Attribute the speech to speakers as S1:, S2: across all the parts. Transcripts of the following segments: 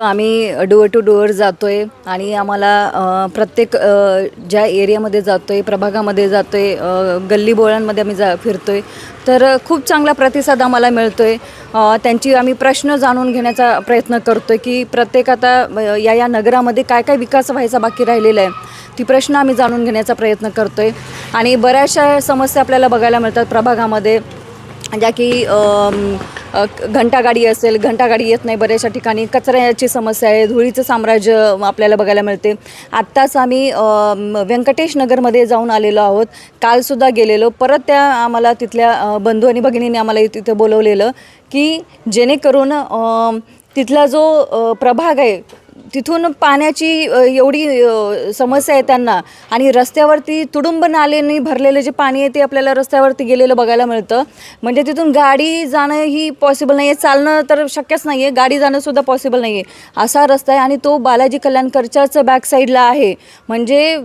S1: आम्ही door to door जातो आहे आणि आम्हाला प्रत्येक ज्या एरियामध्ये जातो आहे प्रभागामध्ये जातो आहे गल्लीबोळांमध्ये आम्ही जा फिरतो आहे तर खूप चांगला प्रतिसाद आम्हाला मिळतो आहे त्यांची आम्ही प्रश्न जाणून घेण्याचा प्रयत्न करतो आहे की प्रत्येक आता या या नगरामध्ये काय काय विकास व्हायचा बाकी राहिलेला आहे ती प्रश्न आम्ही जाणून घेण्याचा प्रयत्न करतो आहे आणि बऱ्याचशा समस्या आपल्याला बघायला मिळतात प्रभागामध्ये. ज्या की घंटागाडी असेल घंटागाडी येत नाही बऱ्याचशा ठिकाणी. कचऱ्याची समस्या आहे धुळीचं साम्राज्य आपल्याला बघायला मिळते. आत्ताच आम्ही व्यंकटेशनगरमध्ये व्यंकटेश नगरमध्ये जाऊन आलेलो आहोत. कालसुद्धा गेलेलो. परत त्या आम्हाला तिथल्या बंधू आणि भगिनीने आम्हाला तिथं बोलवलेलं की जेणेकरून तिथला जो प्रभाग आहे तिथून पाण्याची एवढी समस्या आहे त्यांना. आणि रस्त्यावरती तुडुंब नालेनी भरलेलं जे पाणी आहे ते आपल्याला रस्त्यावरती गेलेलं बघायला मिळतं. म्हणजे तिथून गाडी जाणं ही पॉसिबल नाही आहे चालणं तर शक्यच नाही आहे गाडी जाणंसुद्धा पॉसिबल नाही आहे असा रस्ता आहे आणि तो बालाजी कल्याणकरच्याच बॅक साईडला आहे. म्हणजे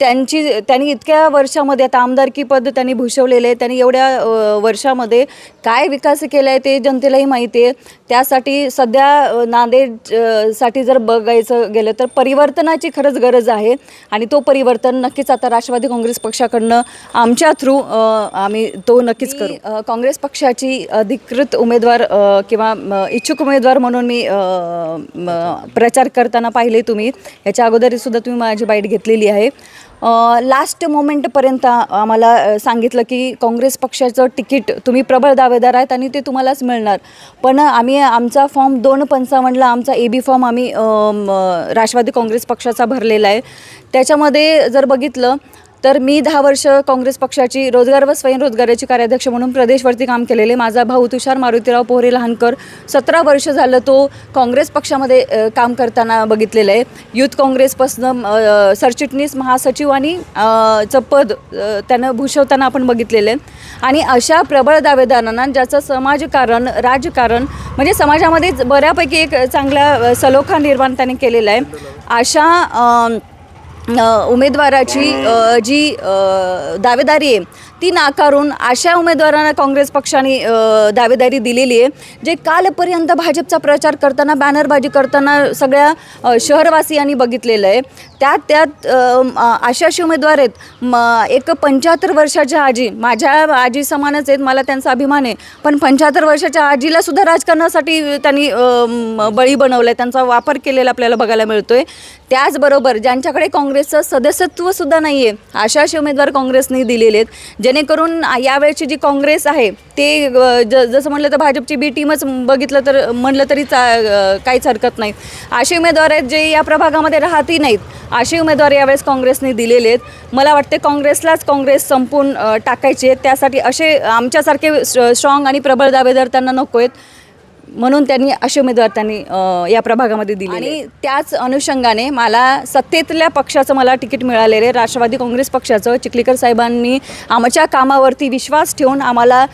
S1: त्यांची त्यांनी इतक्या वर्षामध्ये आता आमदारकी पद त्यांनी भूषवलेलं आहे. त्यांनी एवढ्या वर्षामध्ये काय विकास केला आहे ते जनतेलाही माहिती आहे. त्यासाठी सध्या नांदेडसाठी जर बघायचं गेलं तर परिवर्तनाची खरंच गरज आहे. आणि तो परिवर्तन नक्कीच आता राष्ट्रवादी काँग्रेस पक्षाकडनं आमच्या थ्रू आम्ही तो नक्कीच करू. काँग्रेस पक्षाची अधिकृत उमेदवार किंवा इच्छुक उमेदवार म्हणून मी म, प्रचार करताना पाहिले तुम्ही. याच्या अगोदरसुद्धा तुम्ही माझी बाईट घेतलेली आहे. लास्ट मोमेंटपर्यंत आम्हाला सांगितलं की काँग्रेस पक्षाचं तिकीट तुम्ही प्रबळ दावेदार आहेत आणि ते तुम्हालाच मिळणार. पण आम्ही आमचा फॉर्म दोन पंचावन्नला आमचा ए बी फॉर्म आम्ही राष्ट्रवादी काँग्रेस पक्षाचा भरलेला आहे. त्याच्यामध्ये जर बघितलं तर मी दहा वर्ष काँग्रेस पक्षाची रोजगार व स्वयंरोजगाराची कार्याध्यक्ष म्हणून प्रदेशवरती काम केलेले. माझा भाऊ तुषार मारुतीराव पोहरे लहानकर सतरा वर्ष झालं तो काँग्रेस पक्षामध्ये काम करताना बघितलेलं आहे. युथ काँग्रेसपासनं सरचिटणीस महासचिव आणि चं पद त्यानं भूषवताना आपण बघितलेलं आहे. आणि अशा प्रबळ दावेदारांना ज्याचं समाजकारण राजकारण म्हणजे समाजामध्ये बऱ्यापैकी एक चांगला सलोखा निर्माण त्याने केलेला आहे. अशा उमेदवाराची जी दावेदारी आहे ती नाकारून अशा उमेदवारांना काँग्रेस पक्षाने दावेदारी दिलेली आहे जे कालपर्यंत भाजपचा प्रचार करताना बॅनरबाजी करताना सगळ्या शहरवासियांनी बघितलेलं आहे. त्यात त्यात अशा असे उमेदवार आहेत. म एक पंच्याहत्तर वर्षाच्या आजी माझ्या आजी समानच आहेत मला त्यांचा अभिमान आहे. पण पंच्याहत्तर वर्षाच्या आजीला सुद्धा राजकारणासाठी त्यांनी बळी बनवलं आहे त्यांचा वापर केलेला आपल्याला बघायला मिळतो आहे त्याचबरोबर ज्यांच्याकडे काँग्रेसचं सदस्यत्वसुद्धा नाही आहे अशा असे उमेदवार काँग्रेसने दिलेले आहेत जे जेणेकरून यावेळची जी काँग्रेस आहे ते ज जसं म्हटलं तर भाजपची बी टीमच बघितलं तर म्हणलं तरी चा काहीच हरकत नाही. असे उमेदवार आहेत जे या प्रभागामध्ये राहतही नाहीत. असे उमेदवार यावेळेस काँग्रेसने दिलेले आहेत. मला वाटते काँग्रेसलाच काँग्रेस संपून टाकायचे टाकायची आहे. त्यासाठी असे आमच्यासारखे स्ट्रॉंग आणि प्रबळ दावेदार त्यांना नको आहेत. म्हणून त्यांनी असे उमेदवार त्यांनी या प्रभागामध्ये दिले आणि त्याच अनुषंगाने मला सत्तेतल्या पक्षाचं मला तिकीट मिळालेलं आहे. राष्ट्रवादी काँग्रेस पक्षाचं चिखलीकर साहेबांनी आमच्या कामावरती विश्वास ठेवून आम्हाला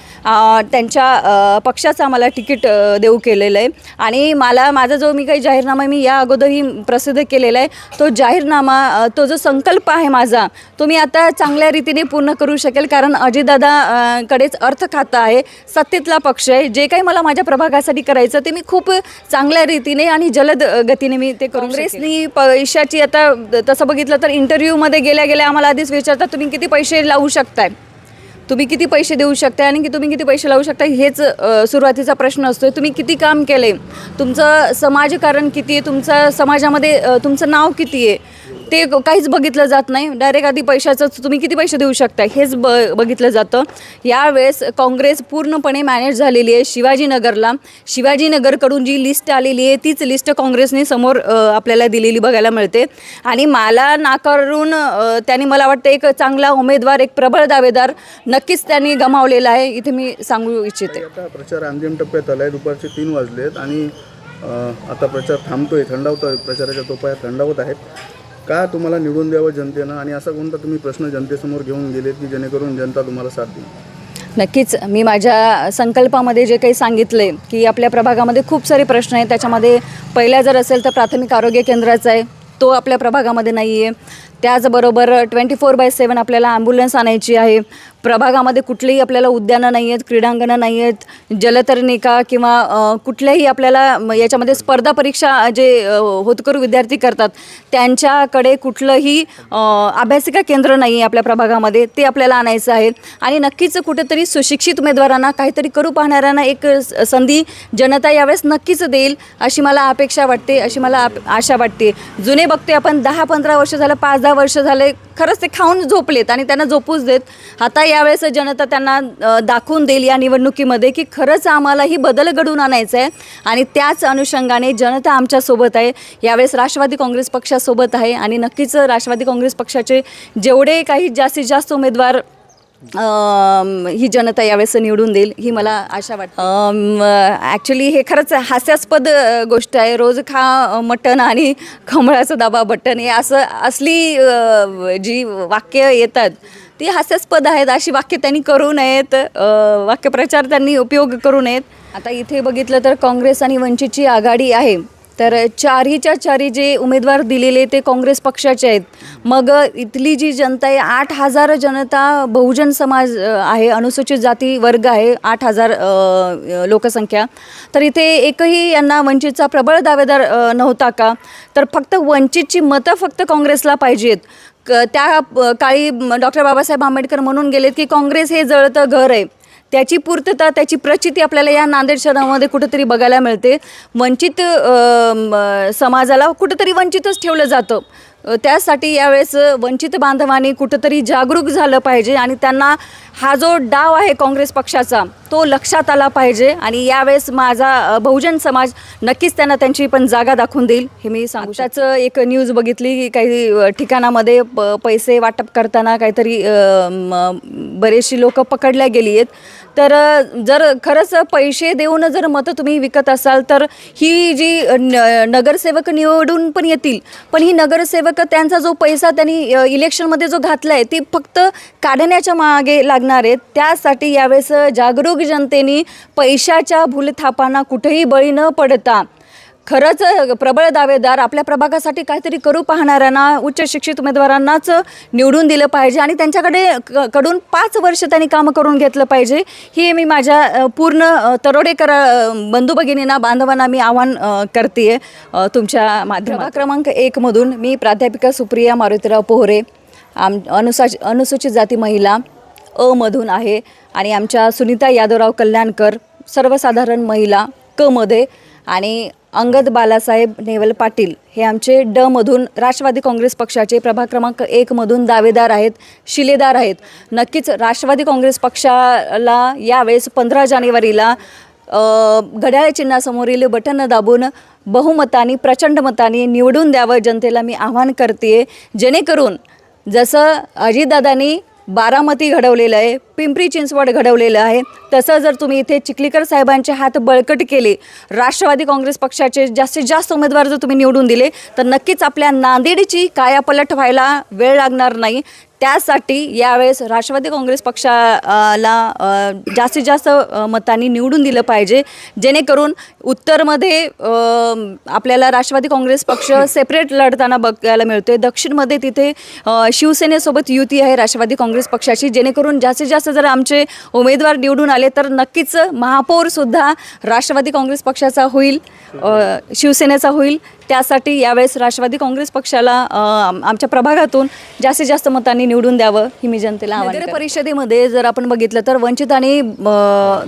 S1: त्यांच्या पक्षाचं आम्हाला तिकीट देऊ केलेलं आहे. आणि मला माझा जो मी काही जाहीरनामा मी या अगोदरही प्रसिद्ध केलेला आहे. तो जाहीरनामा तो जो संकल्प आहे माझा तो मी आता चांगल्या रीतीने पूर्ण करू शकेल. कारण अजितदादा अ, कडेच अर्थ खातं आहे. सत्तेतला पक्ष आहे. जे काही मला माझ्या प्रभागासाठी करायचं ते मी खूप चांगल्या रीतीने आणि जलद गतीने मी ते काँग्रेसनी पैशाची आता तसं बघितलं तर इंटरव्ह्यूमध्ये गेल्या गेल्या आम्हाला आधीच विचारतात तुम्ही किती पैसे लावू शकताय? तुम्ही किती पैसे देऊ शकता आणि की तुम्ही किती पैसे लावू शकता हेच सुरुवातीचा प्रश्न असतो तुम्ही किती काम केलं आहे तुमचं समाजकारण किती आहे? तुमचं समाजामध्ये तुमचं नाव किती आहे? ते काहीच बघितलं जात नाही. डायरेक्ट आधी पैशाचं तुम्ही किती पैसे देऊ शकता? हेच ब बघितलं जातं. यावेळेस काँग्रेस पूर्णपणे मॅनेज झालेली आहे शिवाजीनगरला. शिवाजीनगरकडून जी लिस्ट आलेली आहे तीच लिस्ट काँग्रेसने समोर आपल्याला दिलेली बघायला मिळते. आणि मला नाकारून त्यांनी मला वाटतं एक चांगला उमेदवार एक प्रबळ दावेदार नक्कीच त्यांनी गमावलेला आहे. इथे मी सांगू इच्छिते.
S2: प्रचार अंतिम टप्प्यात आलाय. दुपारचे तीन वाजलेत आणि आता प्रचार थांबतोय थंडावतोय. प्रचाराच्या तोपाया थंडावत आहेत. का तुम्हाला निवडून द्यावं जनतेनं? आणि असा कोणता तुम्ही प्रश्न जनतेसमोर घेऊन गेलेत की जेणेकरून जनता तुम्हाला साथ देईल?
S1: नक्कीच. मी माझ्या संकल्पामध्ये जे काही सांगितले की आपल्या प्रभागामध्ये खूप सारे प्रश्न आहेत. त्याच्यामध्ये पहिला जर असेल तर प्राथमिक आरोग्य केंद्राचा आहे. तो आपल्या प्रभागामध्ये नाही आहे त्याचबरोबर ट्वेंटी फोर बाय सेवन आपल्याला ॲम्ब्युलन्स आणायची आहे. प्रभागामध्ये कुठलीही आपल्याला उद्यानं नाही आहेत क्रीडांगणं नाही आहेत जलतरणिका किंवा कुठल्याही आपल्याला याच्यामध्ये स्पर्धा परीक्षा जे होतकरू विद्यार्थी करतात त्यांच्याकडे कुठलंही अभ्यासिका केंद्र नाही आहे आपल्या प्रभागामध्ये ते आपल्याला आणायचं आहे. आणि नक्कीच कुठेतरी सुशिक्षित उमेदवारांना काहीतरी करू पाहणाऱ्यांना एक स- संधी जनता यावेळेस नक्कीच देईल अशी मला अपेक्षा वाटते अशी मला आप- आशा वाटते. जुने बघते आपण दहा पंधरा वर्ष झालं पाच दहा वर्ष झाले खरंच ते खाऊन झोपलेत आणि त्यांना झोपूच देत. आता यावेळेस जनता त्यांना दाखवून देईल या निवडणुकीमध्ये की खरंच आम्हालाही बदल घडवून आणायचा आहे आणि त्याच अनुषंगाने जनता आमच्यासोबत आहे. यावेळेस राष्ट्रवादी काँग्रेस पक्षासोबत आहे आणि नक्कीच राष्ट्रवादी काँग्रेस पक्षाचे जेवढे काही जास्तीत जास्त उमेदवार ही जनता यावेळेस निवडून देईल ही मला आशा वाटते. ॲक्च्युली हे खरंच हास्यास्पद गोष्ट आहे. रोज खा मटण आणि कमळाचं दाबा बटन हे असं असली जी वाक्य येतात ती हास्यास्पद आहेत. अशी वाक्य त्यांनी करू नयेत वाक्यप्रचार त्यांनी उपयोग करू नयेत. आता इथे बघितलं तर काँग्रेस आणि वंचितची आघाडी आहे. तर चारहीच्या चारी जे उमेदवार दिलेले ते काँग्रेस पक्षाचे आहेत. मग इथली जी जनता आहे आठ हजार जनता बहुजन समाज आहे अनुसूचित जाती वर्ग आहे आठ हजार लोकसंख्या. तर इथे एकही यांना वंचितचा प्रबळ दावेदार नव्हता का? तर फक्त वंचितची मतं फक्त काँग्रेसला पाहिजेत. क त्या काळी डॉक्टर बाबासाहेब आंबेडकर म्हणून गेलेत की काँग्रेस हे जळतं घर आहे. त्याची पूर्तता त्याची प्रचिती आपल्याला या नांदेड शहरामध्ये कुठंतरी बघायला मिळते. वंचित समाजाला कुठंतरी वंचितच ठेवलं जातं. त्यासाठी यावेळेस वंचित बांधवांनी कुठंतरी जागरूक झालं पाहिजे आणि त्यांना हा जो डाव आहे काँग्रेस पक्षाचा तो लक्षात आला पाहिजे आणि यावेळेस माझा बहुजन समाज नक्कीच त्यांना त्यांची पण जागा दाखवून देईल. हे मी सांगू त्याचं एक न्यूज बघितली की काही ठिकाणामध्ये प पैसे वाटप करताना काहीतरी बरेचशी लोक पकडल्या गेली आहेत. तर जर खरंच पैसे देऊन जर मतं तुम्ही विकत असाल तर ही जी न- नगरसेवक निवडून पण येतील. पण ही नगरसेवक त्यांचा जो पैसा त्यांनी इलेक्शनमध्ये जो घातला आहे ती फक्त काढण्याच्या मागे लागणार आहेत. त्यासाठी यावेळेस जागरूक जनतेने पैशाच्या भूलथापांना कुठेही बळी न पडता खरंच प्रबळ दावेदार आपल्या प्रभागासाठी काहीतरी करू पाहणाऱ्यांना उच्च शिक्षित उमेदवारांनाच निवडून दिलं पाहिजे आणि त्यांच्याकडे क- कडून पाच वर्ष त्यांनी कामं करून घेतलं पाहिजे. हे मी माझ्या पूर्ण तरोडेकर बंधू भगिनींना बांधवांना मी आव्हान करते तुमच्या माध्यमा क्रमांक एकमधून मी प्राध्यापिका सुप्रिया मारुतीराव पोहरे आम अनुसा अनुसूचित जाती महिला अमधून आहे. आणि आमच्या सुनीता यादवराव कल्याणकर सर्वसाधारण महिला कमध्ये आणि अंगद बालासाहेब नेवल पाटील हे आमचे ड मधून राष्ट्रवादी काँग्रेस पक्षाचे प्रभाग क्रमांक एकमधून दावेदार आहेत शिलेदार आहेत. नक्कीच राष्ट्रवादी काँग्रेस पक्षाला यावेळेस पंधरा जानेवारीला घड्याळ चिन्हासमोरील बटन दाबून बहुमतानी प्रचंड मताने निवडून द्यावं जनतेला मी आव्हान करते जेणेकरून जसं अजितदादांनी बारामती घडवलेलं आहे पिंपरी चिंचवड घडवलेलं आहे. तसं जर तुम्ही इथे चिखलीकर साहेबांचे हात बळकट केले राष्ट्रवादी काँग्रेस पक्षाचे जास्तीत जास्त उमेदवार जर तुम्ही निवडून दिले तर नक्कीच आपल्या नांदेडची कायापलट व्हायला वेळ लागणार नाही. त्यासाठी यावेळेस राष्ट्रवादी काँग्रेस पक्षाला जास्तीत जास्त मतांनी निवडून दिलं पाहिजे जेणेकरून उत्तरमध्ये आपल्याला राष्ट्रवादी काँग्रेस पक्ष सेपरेट लढताना बघायला मिळतोय. दक्षिणमध्ये तिथे शिवसेनेसोबत युती आहे राष्ट्रवादी काँग्रेस पक्षाची जेणेकरून जास्तीत जास्त जर आमचे उमेदवार निवडून आले तर नक्कीच महापौरसुद्धा राष्ट्रवादी काँग्रेस पक्षाचा होईल शिवसेनेचा होईल. त्यासाठी यावेळेस राष्ट्रवादी काँग्रेस पक्षाला आमच्या प्रभागातून जास्तीत जास्त मतांनी निवडून द्यावं ही मी जनतेला नगर परिषदेमध्ये जर आपण बघितलं तर वंचित आणि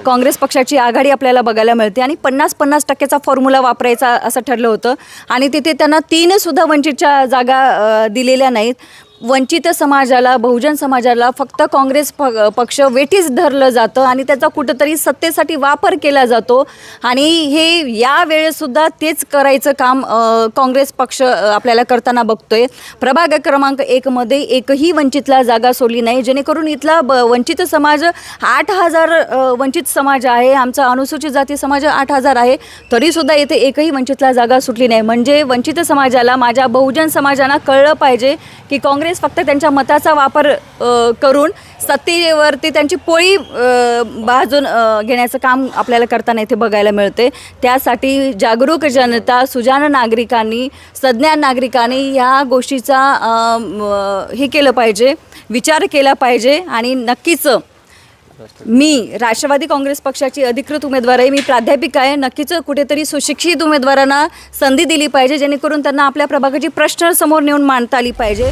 S1: काँग्रेस पक्षाची आघाडी आपल्याला बघायला मिळते आणि पन्नास पन्नास टक्क्याचा फॉर्म्युला वापरायचा असं ठरलं होतं आणि तिथे त्यांना तीन सुद्धा वंचितच्या जागा दिलेल्या नाहीत. वंचित समाजाला बहुजन समाजाला फक्त काँग्रेस प पक्ष वेठीच धरलं जातं आणि त्याचा कुठंतरी सत्तेसाठी वापर केला जातो. आणि हे या वेळेसुद्धा तेच करायचं काम काँग्रेस पक्ष आपल्याला करताना बघतोय. प्रभाग क्रमांक एकमध्ये एकही वंचितला जागा सोडली नाही. जेणेकरून इथला ब वंचित समाज आठ हजार वंचित समाज आहे. आमचा अनुसूचित जाती समाज आठ हजार आहे. तरीसुद्धा इथे एकही वंचितला जागा सुटली नाही. म्हणजे वंचित समाजाला माझ्या बहुजन समाजाला कळलं पाहिजे की काँग्रेस वेळेस फक्त त्यांच्या मताचा वापर करून सत्तेवरती त्यांची पोळी अ, भाजून घेण्याचं काम आपल्याला करताना इथे बघायला मिळते. त्यासाठी जागरूक जनता सुजाण नागरिकांनी सज्ञान नागरिकांनी ह्या गोष्टीचा हे केलं पाहिजे विचार केला पाहिजे आणि नक्कीच मी राष्ट्रवादी काँग्रेस पक्षाची अधिकृत उमेदवार आहे मी प्राध्यापिका आहे नक्कीच कुठेतरी सुशिक्षित उमेदवारांना संधी दिली पाहिजे जेणेकरून त्यांना आपल्या प्रभागाची प्रश्न समोर नेऊन मांडता आली पाहिजे.